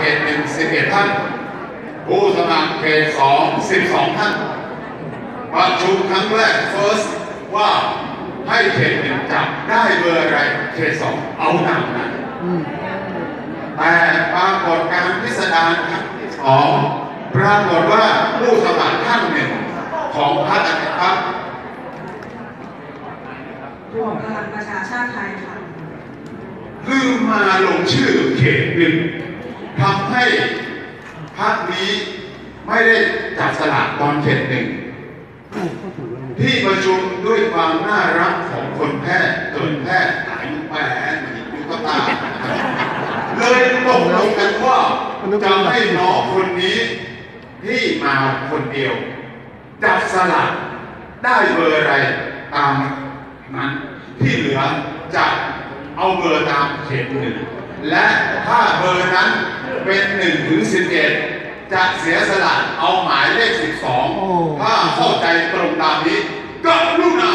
เขตหนึ่งสิบเอ็ดท่าน ผู้สมัครเขตสองสิบสองท่าน ประชุมครั้งแรก first ว่าให้เขตหนึ่งจับได้เบอร์อะไร เขตสองเอาตามนั้นแต่ปรากฏการณ์พิสดารครั้งที่สองปรากฏว่าผู้สมัครท่านหนึ่งของพรรคอะไรครับรวมพลังประชาชาติไทยค่ะลืมมาลงชื่อเขตหนึ่ง ทำให้พรรคนี้ไม่ได้จับสลากตอนเขตหนึ่ง ที่ประชุมด้วยความน่ารักของคนแพทย์เกิดแพทย์หายแหวนยุกตา เลยตกลงกันว่าจะให้น้องคนนี้ที่มาคนเดียว จับสลากได้เบอร์อะไรตามนั้นที่เหลือจะเอาเบอร์ตามเขตหนึ่งและถ้าเบอร์นั้น เป็นหนึ่งถึงสิบเอ็ดจะเสียสละเอาหมายเลขสิบสองโอ้ถ้าเข้าใจตรงตามนี้ก็ลุกนา